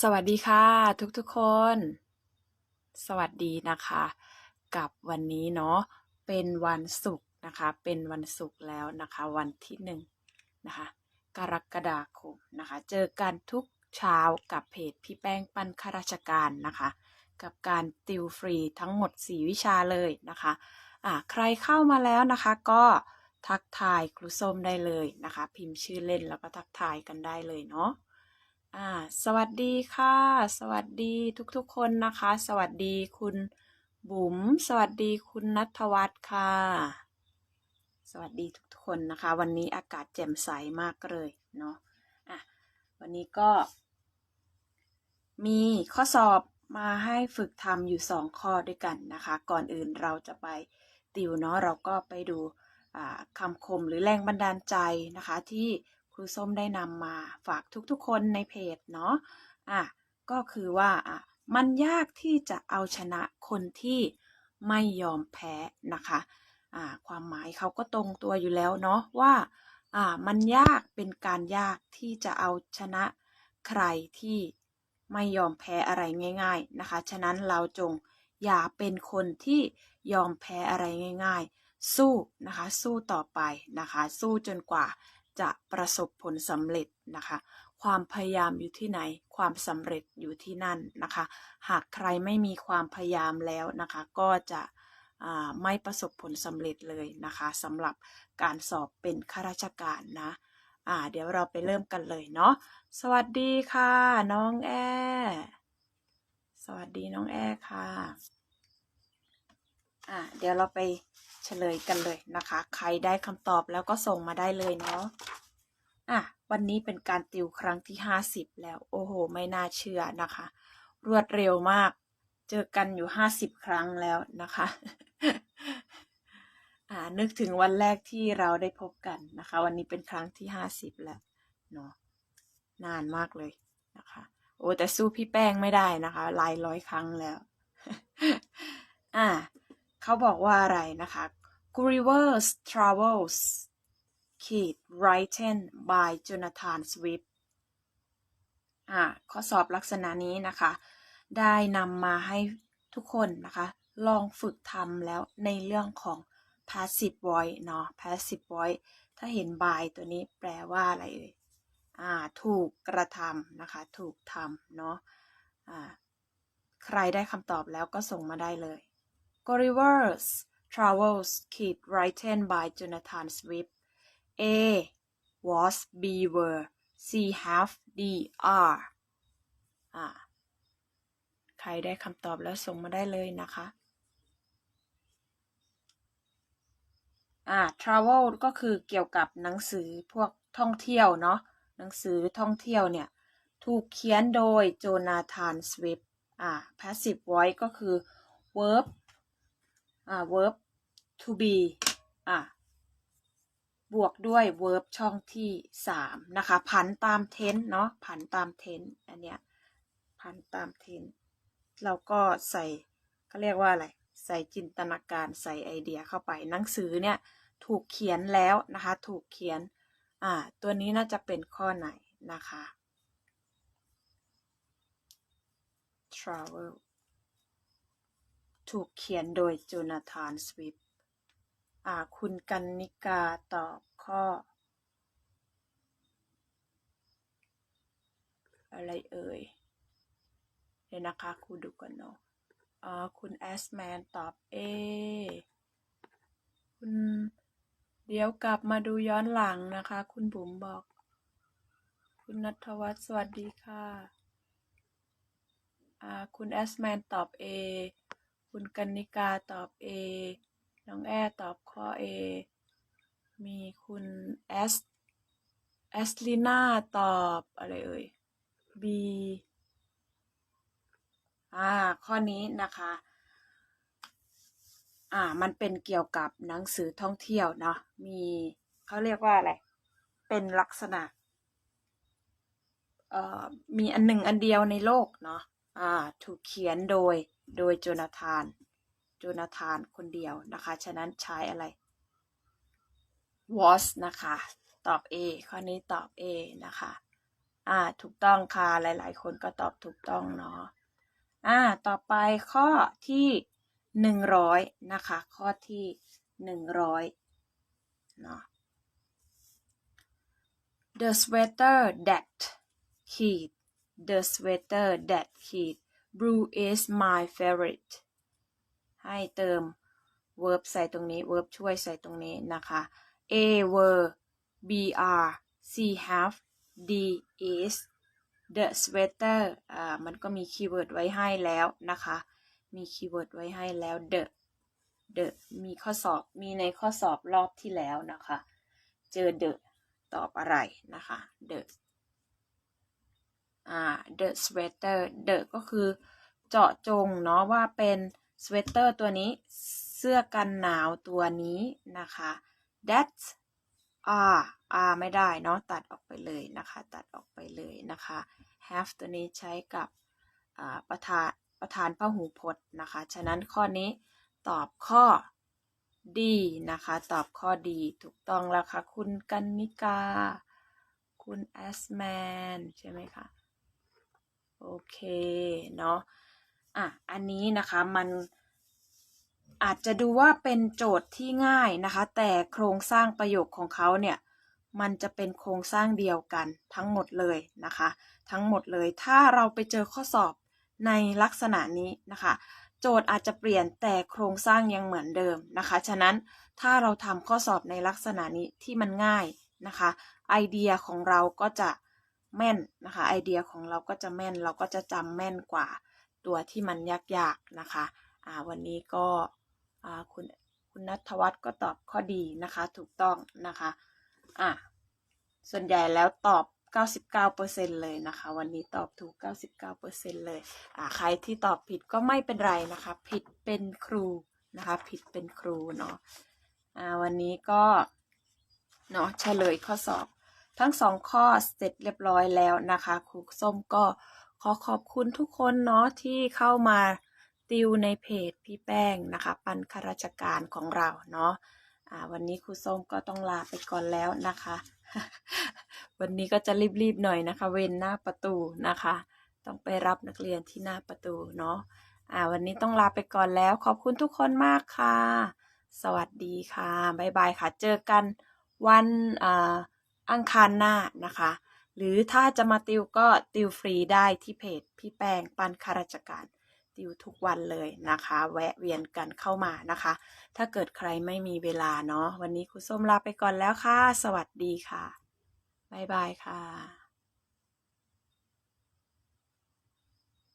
สวัสดีค่ะ ทุกๆคน สวัสดีนะคะ กับวันนี้เนาะเป็นวันศุกร์นะคะ เป็นวันศุกร์แล้วนะคะ วันที่หนึ่งนะคะ กรกฎาคมนะคะ เจอกันทุกเช้ากับเพจพี่แป้งปันข้าราชการนะคะ กับการติวฟรีทั้งหมด 4 วิชาเลยนะคะอ่าใครเข้ามาแล้วนะคะก็ทักทายครูส้มได้เลยนะคะ พิมพ์ชื่อเล่นแล้วก็ทักทายกันได้เลยเนาะ อ่าสวัสดีค่ะ สวัสดีทุกๆคนนะคะ สวัสดีคุณบุ๋มสวัสดีคุณนัทวัฒน์ค่ะ สวัสดีทุกๆคนนะคะ วันนี้อากาศแจ่มใสมากเลยเนาะอะวันนี้ก็ มีข้อสอบมาให้ฝึกทำอยู่สองข้อด้วยกันนะคะ ก่อนอื่นเราจะไปติวเนาะเราก็ไปดูคำคมหรือแรงบันดาลใจนะคะที่ รูส้มได้นำมาฝากทุกๆ คนในเพจเนาะอะก็คือว่าอะมันยากที่จะเอาชนะคนที่ไม่ยอมแพ้นะคะอ่าความหมายเขาก็ตรงตัวอยู่แล้วเนาะว่าอ่ามันยากเป็นการยากที่จะเอาชนะใครที่ไม่ยอมแพ้อะไรง่าย ๆนะคะ ฉะนั้นเราจงอย่าเป็นคนที่ยอมแพ้อะไรง่าย ๆ สู้นะคะ สู้ต่อไปนะคะ สู้จนกว่า จะประสบผลสำเร็จนะคะ ความพยายามอยู่ที่ไหน ความสำเร็จอยู่ที่นั่นนะคะ หากใครไม่มีความพยายามแล้วนะคะ ก็จะไม่ประสบผลสำเร็จเลยนะคะสำหรับการสอบเป็นข้าราชการนะอ่าเดี๋ยวเราไปเริ่มกันเลยเนาะสวัสดีค่ะ น้องแอ สวัสดีน้องแอค่ะ อ่าเดี๋ยวเราไปเฉลยกันเลยนะคะ ใครได้คำตอบแล้วก็ส่งมาได้เลยเนาะอะวันนี้เป็นการติวครั้งที่50แล้ว โอ้โห ไม่น่าเชื่อนะคะ รวดเร็วมาก เจอกันอยู่50ครั้งแล้วนะคะอ่านึกถึงวันแรกที่เราได้พบกันนะคะ วันนี้เป็นครั้งที่50แล้วเนาะนานมากเลยนะคะ โอ้แต่สู้พี่แป้งไม่ได้นะคะหลายร้อยครั้งแล้ว อ่า เขาบอกว่าอะไรนะคะ Gulliver's Travels Kid written by Jonathan Swift อ่าข้อสอบลักษณะนี้นะคะ ได้นำมาให้ทุกคนนะคะ ลองฝึกทำแล้วในเรื่องของ passive voice เนาะ passive voice ถ้าเห็น by ตัวนี้แปลว่าอะไรเอ่ยอ่า ถูกกระทำนะคะ ถูกทำเนาะอ่าใครได้คำตอบแล้วก็ส่งมาได้เลย Gulliver's Travels Kid written by Jonathan Swift A was B were C have D are อ่าใครได้คำตอบแล้วส่งมาได้เลยนะคะอ่า travel ก็คือเกี่ยวกับหนังสือพวกท่องเที่ยวเนาะหนังสือท่องเที่ยวเนี่ย ถูกเขียนโดยโจนาธานสวิฟอ่า passive voice ก็คือ verb อ่า verb to be อ่าบวกด้วย verb ช่องที่สามนะคะ ผันตาม tense เนาะผันตาม tense อันเนี้ยผันตาม tense เราก็ใส่เขาเรียกว่าอะไร ใส่จินตนาการใส่ไอเดียเข้าไปหนังสือเนี่ยถูกเขียนแล้วนะคะ ถูกเขียน อ่า ตัวนี้น่าจะเป็นข้อไหนนะคะ travel ถูกเขียนโดยโจนาธาน สวิฟอ่าคุณกันนิกาตอบข้อ อะไรเอ่ย เดี๋ยวนะคะครูดูก่อนเนาะอ่าคุณแอสแมนตอบ A คุณเดี๋ยวกลับมาดูย้อนหลังนะคะ คุณบุ๋มบอก คุณนัทวัฒน์สวัสดีค่ะอ่าคุณแอสแมนตอบ A คุณกันนิกาตอบ A น้องแอตอบข้อ A มีคุณแอสแอสลิน่าตอบอะไรเอ่ย B อ่า ข้อนี้นะคะ อ่า มันเป็นเกี่ยวกับหนังสือท่องเที่ยวเนาะ มีเขาเรียกว่าอะไร เป็นลักษณะ เอ่อ มีอันหนึ่งอันเดียวในโลกเนาะ อ่า ถูกเขียนโดย โดยโจนาธาน โจนาธานคนเดียวนะคะ ฉะนั้นใช้อะไร was นะคะ ตอบ A ข้อนี้ตอบ A นะคะ อ่า ถูกต้องค่ะ หลายๆ คนก็ตอบถูกต้องเนาะ อ่า ต่อไปข้อที่หนึ่งร้อยนะคะ ข้อที่หนึ่งร้อยเนาะ The sweater that ขีด The sweater that ขีด blue is my favorite ให้เติม verb ใส่ตรงนี้ verb ช่วยใส่ตรงนี้นะคะ A were B are C have D is the sweater อ่า มันก็มีคีย์เวิร์ดไว้ให้แล้วนะคะ มีคีย์เวิร์ดไว้ให้แล้ว the the มีข้อสอบ มีในข้อสอบรอบที่แล้วนะคะ เจอ the ตอบอะไรนะคะ the the sweater the ก็คือเจาะจงเนาะว่าเป็น sweater ตัวนี้เสื้อกันหนาวตัวนี้นะคะ that's are are ไม่ได้เนาะตัดออกไปเลยนะคะ ตัดออกไปเลยนะคะ have ตัวนี้ใช้กับประธานประธานพหูพจน์นะคะ ฉะนั้นข้อนี้ตอบข้อดีนะคะ ตอบข้อดีถูกต้องแล้วค่ะ คุณกันนิกา คุณแอสแมน ใช่ไหมคะ เคเนาะอะอันนี้นะคะมันอาจจะดูว่าเป็นโจทย์ที่ง่ายนะคะ แต่โครงสร้างประโยคของเขาเนี่ยมันจะเป็นโครงสร้างเดียวกันทั้งหมดเลยนะคะ ทั้งหมดเลยถ้าเราไปเจอข้อสอบในลักษณะนี้นะคะ โจทย์อาจจะเปลี่ยนแต่โครงสร้างยังเหมือนเดิมนะคะ ฉะนั้นถ้าเราทำข้อสอบในลักษณะนี้ที่มันง่ายนะคะ ไอเดียของเราก็จะ แม่นนะคะ ไอเดียของเราก็จะแม่นเราก็จะจำแม่นกว่าตัวที่มันยากๆนะคะอ่าวันนี้ก็อ่าคุณคุณนัทวัฒน์ก็ตอบข้อดีนะคะ ถูกต้องนะคะอะส่วนใหญ่แล้วตอบ 99%เลยนะคะ วันนี้ตอบถูก 99%เลยอ่าใครที่ตอบผิดก็ไม่เป็นไรนะคะ ผิดเป็นครูนะคะ ผิดเป็นครูเนาะอ่าวันนี้ก็เนาะเฉลยข้อสอบ ทั้งสองข้อเสร็จเรียบร้อยแล้วนะคะครูส้มก็ขอขอบคุณทุกคนเนาะที่เข้ามาติวในเพจพี่แป้งนะคะ ปันข้าราชการของเราเนาะวันนี้ครูส้มก็ต้องลาไปก่อนแล้วนะคะ วันนี้ก็จะรีบๆหน่อยนะคะ เว้นหน้าประตูนะคะ ต้องไปรับนักเรียนที่หน้าประตูเนาะอ่าวันนี้ต้องลาไปก่อนแล้ว ขอบคุณทุกคนมากค่ะ สวัสดีค่ะบ๊ายบายค่ะ เจอกันวันอ่า อังคารหน้านะคะ หรือถ้าจะมาติวก็ติวฟรีได้ที่เพจพี่แป้งปันข้าราชการติวทุกวันเลยนะคะ แวะเวียนกันเข้ามานะคะ ถ้าเกิดใครไม่มีเวลาเนาะวันนี้ครูส้มลาไปก่อนแล้วค่ะ สวัสดีค่ะ บ๊ายบายค่ะ